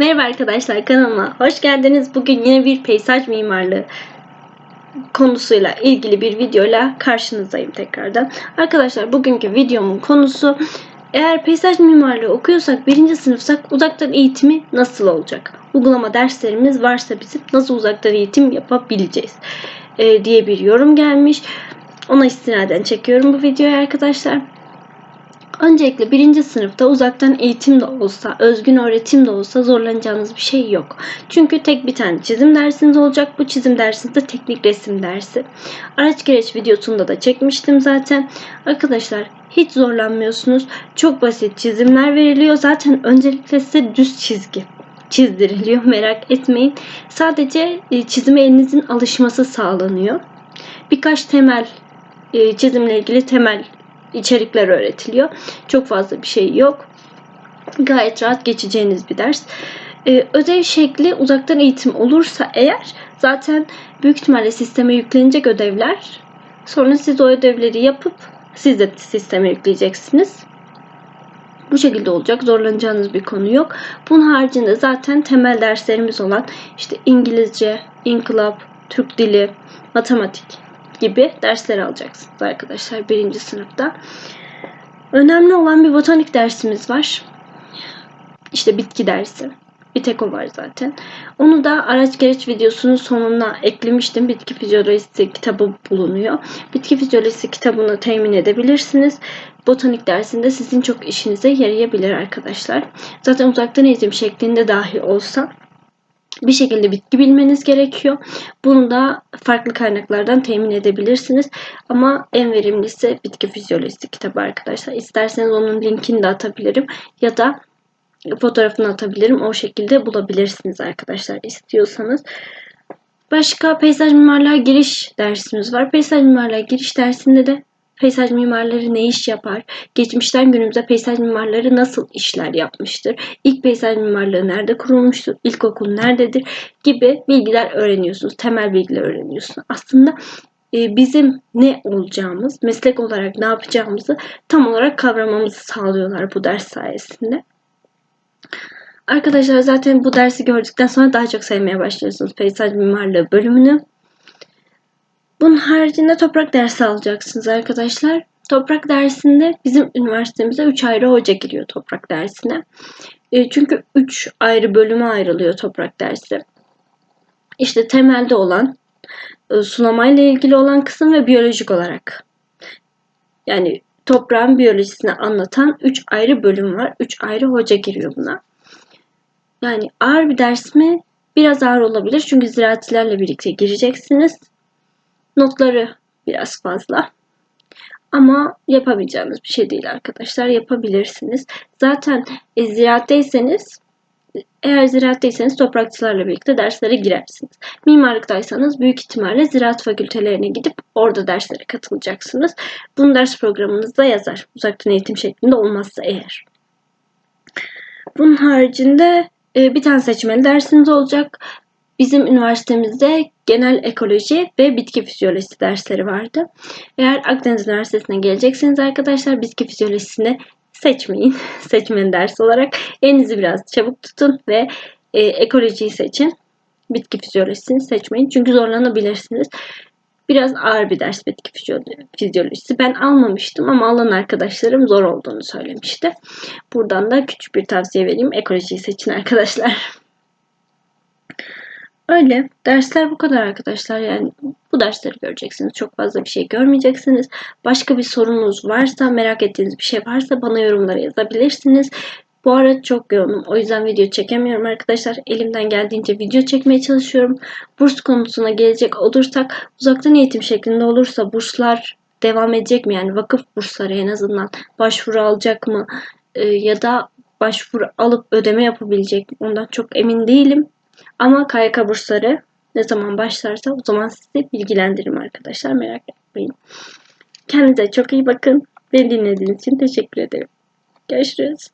Merhaba arkadaşlar kanalıma hoş geldiniz. Bugün yine bir peyzaj mimarlığı konusuyla ilgili bir videoyla karşınızdayım tekrardan. Arkadaşlar bugünkü videomun konusu eğer peyzaj mimarlığı okuyorsak birinci sınıfsak uzaktan eğitimi nasıl olacak? Uygulama derslerimiz varsa bizim nasıl uzaktan eğitim yapabileceğiz? Ee, diye bir yorum gelmiş. Ona istinaden çekiyorum bu videoyu arkadaşlar. Öncelikle birinci sınıfta uzaktan eğitim de olsa, özgün öğretim de olsa zorlanacağınız bir şey yok. Çünkü tek bir tane çizim dersiniz olacak. Bu çizim dersinde teknik resim dersi. Araç gereç videosunda da çekmiştim zaten. Arkadaşlar hiç zorlanmıyorsunuz. Çok basit çizimler veriliyor. Zaten öncelikle size düz çizgi çizdiriliyor. Merak etmeyin. Sadece e, çizime elinizin alışması sağlanıyor. Birkaç temel e, çizimle ilgili temel içerikler öğretiliyor. Çok fazla bir şey yok. Gayet rahat geçeceğiniz bir ders. Ee, ödev şekli uzaktan eğitim olursa eğer zaten büyük ihtimalle sisteme yüklenecek ödevler sonra siz o ödevleri yapıp siz de sisteme yükleyeceksiniz. Bu şekilde olacak. Zorlanacağınız bir konu yok. Bunun haricinde zaten temel derslerimiz olan işte İngilizce, inkılap, Türk dili, matematik, gibi dersler alacaksınız arkadaşlar birinci sınıfta. Önemli olan bir botanik dersimiz var. İşte bitki dersi. Bir tek o var zaten. Onu da araç gereç videosunun sonuna eklemiştim. Bitki fizyolojisi kitabı bulunuyor. Bitki fizyolojisi kitabını temin edebilirsiniz. Botanik dersinde sizin çok işinize yarayabilir arkadaşlar. Zaten uzaktan eğitim şeklinde dahi olsa bir şekilde bitki bilmeniz gerekiyor. Bunu da farklı kaynaklardan temin edebilirsiniz. Ama en verimlisi bitki fizyolojisi kitabı arkadaşlar. İsterseniz onun linkini de atabilirim ya da fotoğrafını atabilirim. O şekilde bulabilirsiniz arkadaşlar istiyorsanız. Başka peyzaj mimarlığa giriş dersimiz var. Peyzaj mimarlığa giriş dersinde de Peyzaj mimarları ne iş yapar? Geçmişten günümüze peyzaj mimarları nasıl işler yapmıştır? İlk peyzaj mimarlığı nerede kurulmuştur? İlkokul nerededir? Gibi bilgiler öğreniyorsunuz. Temel bilgiler öğreniyorsunuz. Aslında e, bizim ne olacağımız, meslek olarak ne yapacağımızı tam olarak kavramamızı sağlıyorlar bu ders sayesinde. Arkadaşlar zaten bu dersi gördükten sonra daha çok sevmeye başlıyorsunuz peyzaj mimarlığı bölümünü. Bunun haricinde toprak dersi alacaksınız arkadaşlar. Toprak dersinde bizim üniversitemize 3 ayrı hoca giriyor toprak dersine. E, çünkü 3 ayrı bölüme ayrılıyor toprak dersi. İşte temelde olan, e, sulamayla ilgili olan kısım ve biyolojik olarak. Yani toprağın biyolojisini anlatan 3 ayrı bölüm var. 3 ayrı hoca giriyor buna. Yani ağır bir ders mi? Biraz ağır olabilir çünkü ziraatçilerle birlikte gireceksiniz. Notları biraz fazla. Ama yapamayacağınız bir şey değil arkadaşlar. Yapabilirsiniz. Zaten e, ziraatteyseniz eğer ziraatteyseniz toprakçılarla birlikte derslere girersiniz. Mimarlıktaysanız büyük ihtimalle ziraat fakültelerine gidip orada derslere katılacaksınız. Bunu ders programınızda yazar. Uzaktan eğitim şeklinde olmazsa eğer. Bunun haricinde e, bir tane seçmeli dersiniz olacak. Bizim üniversitemizde genel ekoloji ve bitki fizyolojisi dersleri vardı. Eğer Akdeniz Üniversitesi'ne gelecekseniz arkadaşlar bitki fizyolojisini seçmeyin. Seçmeli ders olarak elinizi biraz çabuk tutun ve e, ekolojiyi seçin. Bitki fizyolojisini seçmeyin. Çünkü zorlanabilirsiniz. Biraz ağır bir ders bitki fizyolojisi. Ben almamıştım ama alan arkadaşlarım zor olduğunu söylemişti. Buradan da küçük bir tavsiye vereyim. Ekolojiyi seçin arkadaşlar. Öyle. Dersler bu kadar arkadaşlar. Yani bu dersleri göreceksiniz. Çok fazla bir şey görmeyeceksiniz. Başka bir sorunuz varsa, merak ettiğiniz bir şey varsa bana yorumlara yazabilirsiniz. Bu ara çok yoğunum. O yüzden video çekemiyorum arkadaşlar. Elimden geldiğince video çekmeye çalışıyorum. Burs konusuna gelecek olursak uzaktan eğitim şeklinde olursa burslar devam edecek mi? Yani vakıf bursları en azından başvuru alacak mı? Ee, ya da başvuru alıp ödeme yapabilecek mi? Ondan çok emin değilim. Ama KYK bursları ne zaman başlarsa o zaman sizi bilgilendiririm arkadaşlar. Merak etmeyin. Kendinize çok iyi bakın. Beni dinlediğiniz için teşekkür ederim. Görüşürüz.